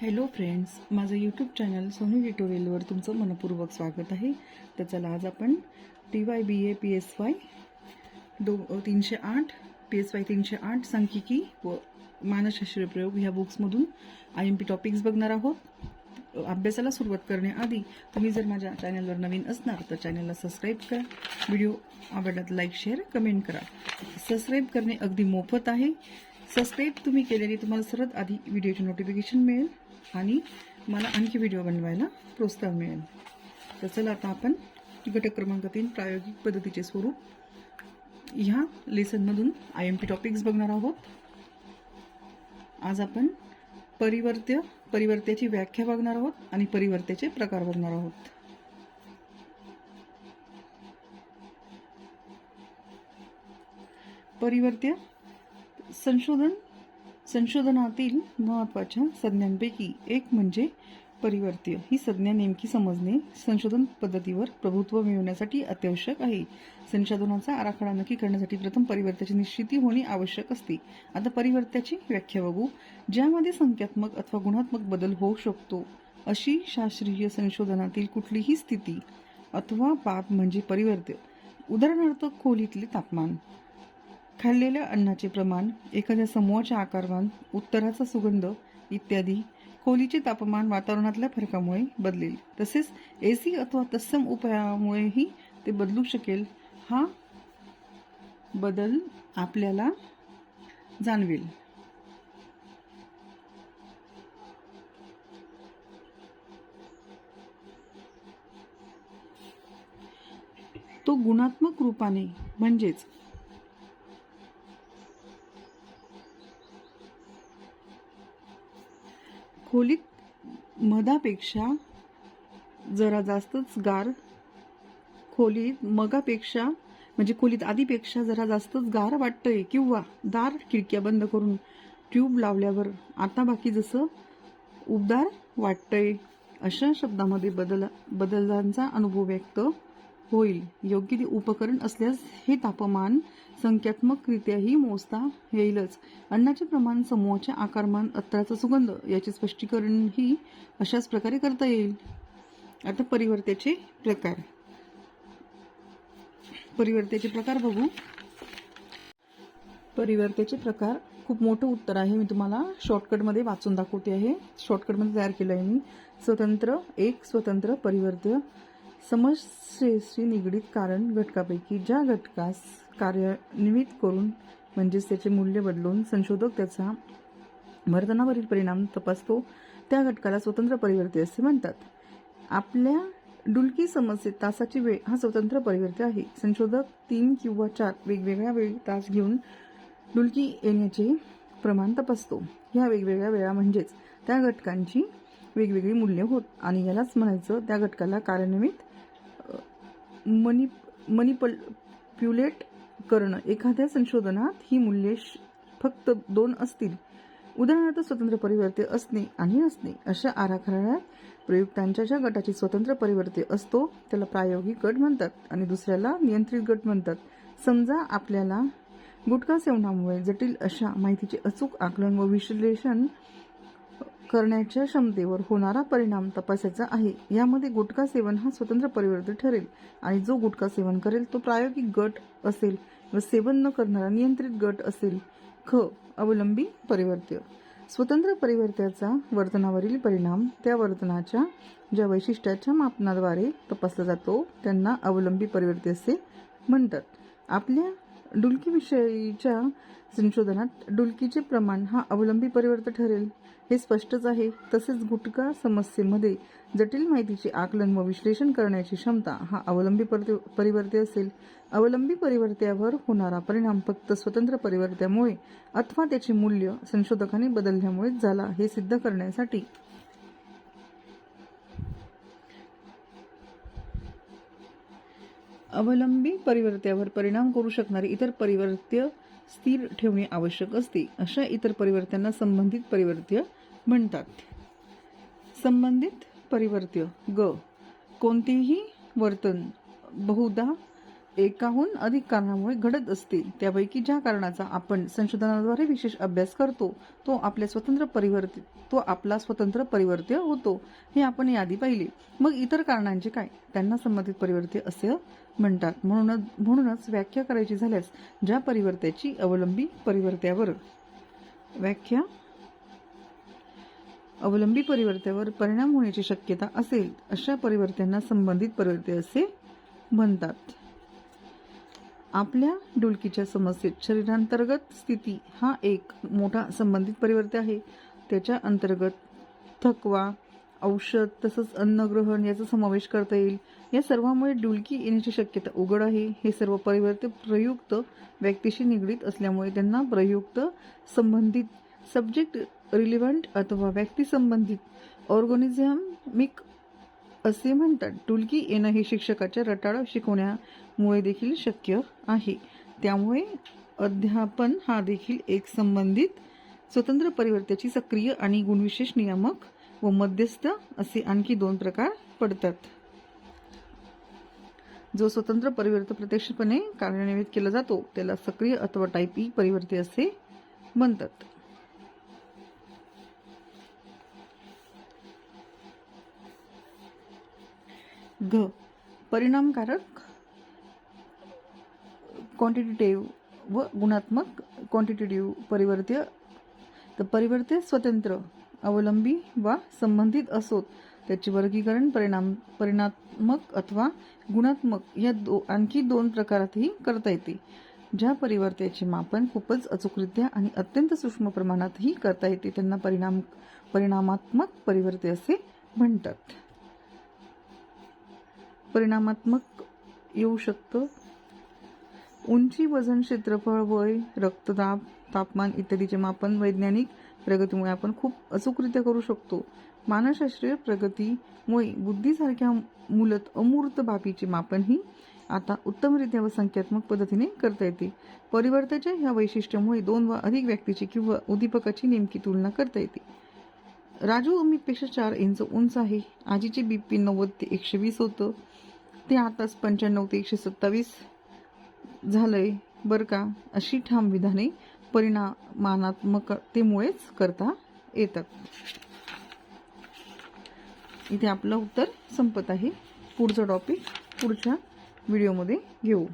Hello friends माझं YouTube channel Soni ट्युटोरियलवर तुमचं मनपूर्वक स्वागत आहे. तर चला आज आपण T Y B A P S Y दो तीनशे आठ पी एस वाय तीनशे आठ सांख्यिकी व मानसशास्त्रीय प्रयोग ह्या बुक्समधून आय एम पी टॉपिक्स बघणार आहोत. अभ्यासाला सुरुवात करण्याआधी तुम्ही जर माझ्या चॅनलवर नवीन असणार तर चॅनलला सबस्क्राईब करा. व्हिडिओ आवडला तर लाईक शेअर कमेंट करा. सबस्क्राईब करणे अगदी मोफत आहे. सबस्क्राईब तुम्ही केल्याने तुम्हाला सर्वात आधी व्हिडिओचे नोटिफिकेशन मिळेल. आणि मला आणखी व्हिडिओ बनवायला प्रोत्साहन मिळेल. तर चला आता आपण घटक क्रमांक तीन प्रायोगिक पद्धतीचे स्वरूप. ह्या लेसनमधून आय एम पी टॉपिक्स बघणार आहोत. आज आपण परिवर्त्य परिवर्त्याची व्याख्या बघणार आहोत आणि परिवर्त्याचे प्रकार बघणार आहोत. परिवर्त्य संशोधन संशोधनातील महत्त्वाच्या संज्ञांपैकी एक म्हणजे परिवर्त्य ही संज्ञा नेमकी समजणे संशोधन पद्धतीवर प्रभुत्व मिळवण्यासाठी अत्यावश्यक आहे. संशोधनाचा आराखडा नक्की करण्यासाठी प्रथम परिवर्त्याची निश्चिती होणे आवश्यक असते. आता परिवर्त्याची व्याख्या बघू. ज्यामध्ये संख्यात्मक अथवा गुणात्मक बदल होऊ शकतो अशी शास्त्रीय संशोधनातील कुठलीही स्थिती अथवा बाब म्हणजे परिवर्त्य उदाहरणार्थ खोलीतले तापमान. खाल्लेल्या अन्नाचे प्रमाण एखाद्या समूहाच्या आकारमान उत्तराचा सुगंध इत्यादी खोलीचे तापमान वातावरणातल्या फरकामुळे बदलेल. तसेच ए सी अथवा तत्सम उपायामुळेही ते बदलू शकेल. हा बदल आपल्याला जाणवेल. तो गुणात्मक रूपाने म्हणजेच खोलीत मधापेक्षा जरा जास्तच गार खोलीत मगापेक्षा म्हणजे खोलीत आधीपेक्षा जरा जास्तच गार वाटतंय किंवा दार खिडक्या बंद करून ट्यूब लावल्यावर आता बाकी जसं उबदार वाटतंय अशा शब्दामध्ये बदल बदलांचा अनुभव व्यक्त होईल. योग्य ते उपकरण असल्यास हे तापमान संख्यात्मकरित्याही मोजता येईलच. अन्नाचे प्रमाण समूहाचे आकारमान अत्तराचा सुगंध याचे स्पष्टीकरणही अशाच प्रकारे करता येईल. आता परिवर्त्याचे प्रकार. परिवर्त्याचे प्रकार बघू. परिवर्त्याचे प्रकार खूप मोठं उत्तर आहे. मी तुम्हाला शॉर्टकटमध्ये वाचून दाखवते आहे. शॉर्टकटमध्ये तयार केलं आहे मी. स्वतंत्र एक स्वतंत्र परिवर्त्य समस्येशी निगडीत कारण घटकापैकी ज्या घटकास कार्यान्वित करून म्हणजेच त्याचे मूल्य बदलून संशोधक त्याचा वर्तनावरील परिणाम तपासतो त्या घटकाला स्वतंत्र परिवर्ती असे म्हणतात. आपल्या डुलकी समस्येत तासाची वेळ हा स्वतंत्र परिवर्ती आहे. संशोधक तीन किंवा चार वेगवेगळ्या वेळी तास घेऊन डुलकी येण्याचे प्रमाण तपासतो. ह्या वेगवेगळ्या वेळा म्हणजेच त्या घटकांची वेगवेगळी मूल्य होत आणि यालाच म्हणायचं त्या घटकाला कार्यान्वित मनी मनिपल्प्युलेट करणं. एखाद्या संशोधनात ही मूल्ये श- फक्त दोन असतील. उदाहरणार्थ स्वतंत्र परिवर्ते असणे आणि नसणे. अशा आराखड्यात प्रयुक्तांच्या ज्या गटाची स्वतंत्र परिवर्ते असतो त्याला प्रायोगिक गट म्हणतात आणि दुसऱ्याला नियंत्रित गट म्हणतात. समजा आपल्याला गुटखा सेवनामुळे जटिल अशा माहितीचे अचूक आकलन व विश्लेषण करण्याच्या क्षमतेवर होणारा परिणाम तपासायचा आहे. यामध्ये गुटखा सेवन हा स्वतंत्र परिवर्तन ठरेल आणि जो गुटखा सेवन करेल तो प्रायोगिक गट असेल व सेवन न करणारा नियंत्रित गट असेल. ख. अवलंबी परिवर्त्य स्वतंत्र परिवर्त्याचा वर्तनावरील परिणाम त्या वर्तनाच्या ज्या वैशिष्ट्याच्या मापनाद्वारे तपासला जातो त्यांना अवलंबी परिवर्त्य असे म्हणतात. आपल्या डुलकीविषयीच्या संशोधनात डुलकीचे प्रमाण हा अवलंबी परिवर्तन ठरेल. हे स्पष्टच आहे. तसेच गुटखा समस्येमध्ये जटिल माहितीचे आकलन व विश्लेषण करण्याची क्षमता हा अवलंबी परिवर्ते असेल. अवलंबी परिवर्त्यावर होणारा परिणाम फक्त स्वतंत्र परिवर्त्यामुळे अथवा त्याचे मूल्य संशोधकाने बदलल्यामुळे झाला हे सिद्ध करण्यासाठी. अवलंबी परिवर्त्यावर परिणाम करू शकणारे इतर परिवर्त्य स्थिर ठेवणे आवश्यक असते. अशा इतर परिवर्त्यांना संबंधित परिवर्त्य म्हणतात संबंधित परिवर्त्य ग कोणतेही वर्तन बहुधा एकाहून अधिक कारणामुळे घडत असते. त्यापैकी ज्या कारणाचा आपण संशोधनाद्वारे विशेष अभ्यास करतो तो आपल्या स्वतंत्र परिवर्तित तो आपला स्वतंत्र परिवर्त्य होतो. हे आपण यादी पाहिले. मग इतर कारणांचे काय? त्यांना संबंधित परिवर्त्य असे म्हणतात. म्हणूनच म्हणूनच व्याख्या करायची झाल्यास ज्या परिवर्त्याची अवलंबी परिवर्त्यावर. व्याख्या अवलंबी परिवर्त्यावर परिणाम होण्याची शक्यता असेल अशा परिवर्त्यांना संबंधित परिवर्ते असे म्हणतात. आपल्या डुलकीच्या समस्येत शरीरांतर्गत स्थिती हा एक मोठा संबंधित परिवर्त्य आहे. त्याच्या अंतर्गत थकवा औषध तसंच अन्नग्रहण याचा समावेश करता येईल. या सर्वामुळे डुलकी येण्याची शक्यता उघड आहे. हे सर्व परिवर्ते प्रयुक्त व्यक्तीशी निगडीत असल्यामुळे त्यांना प्रयुक्त संबंधित सब्जेक्ट रिलिव्हंट अथवा व्यक्ती संबंधित असे म्हणतात. डुलकी येणं हे शिक्षकाच्या रटाळ शिकवण्यामुळे देखील शक्य आहे. त्यामुळे अध्यापन हा देखील एक संबंधित स्वतंत्र परिवर्त्याची सक्रिय आणि गुणविशेष नियामक व मध्यस्थ असे आणखी दोन प्रकार पडतात. जो स्वतंत्र परिवर्त प्रत्यक्षपणे कार्यान्वित केला जातो त्याला सक्रिय अथवा टाईप ई परिवर्ते असे म्हणतात. घ परिणामकारक क्वांटिटेटिव्ह व गुणात्मक क्वांटिटेटिव्ह परिवर्त्य. तर परिवर्त्य स्वतंत्र अवलंबी वा संबंधित असोत. त्याचे वर्गीकरण परिणाम परिणात्मक अथवा गुणात्मक या दो आणखी दोन प्रकारातही करता येते. ज्या परिवर्त्याचे मापन खूपच अचूकरित्या आणि अत्यंत सूक्ष्म प्रमाणातही करता येते त्यांना परिणाम परिणामात्मक परिवर्ते असे म्हणतात. परिणामात्मक येऊ शकतं. उंची वजन क्षेत्रफळ वय रक्तदाब तापमान इत्यादीचे मापन वैज्ञानिक प्रगतीमुळे आपण खूप अचूकरित्या करू शकतो. मानसशास्त्रीय प्रगतीमुळे बुद्धीसारख्या मूलत अमूर्त बाबीचे मापनही आता उत्तमरित्या व संख्यात्मक पद्धतीने करता येते. परिवर्ताच्या ह्या वैशिष्ट्यामुळे दोन वा अधिक व्यक्तीची किंवा उद्दीपकाची नेमकी तुलना करता येते. राजू अमितपेक्षा चार इंच उंच आहे. आजीचे बीपी नव्वद ते एकशे वीस होतं. ते आताच पंच्याण्णव ते एकशे सत्तावीस झालंय. बरं का? अशी ठाम विधाने परिणामानात्मकतेमुळेच करता येतात. इथे आपलं उत्तर संपत आहे. पुढचं टॉपिक पुढच्या व्हिडिओमध्ये घेऊ.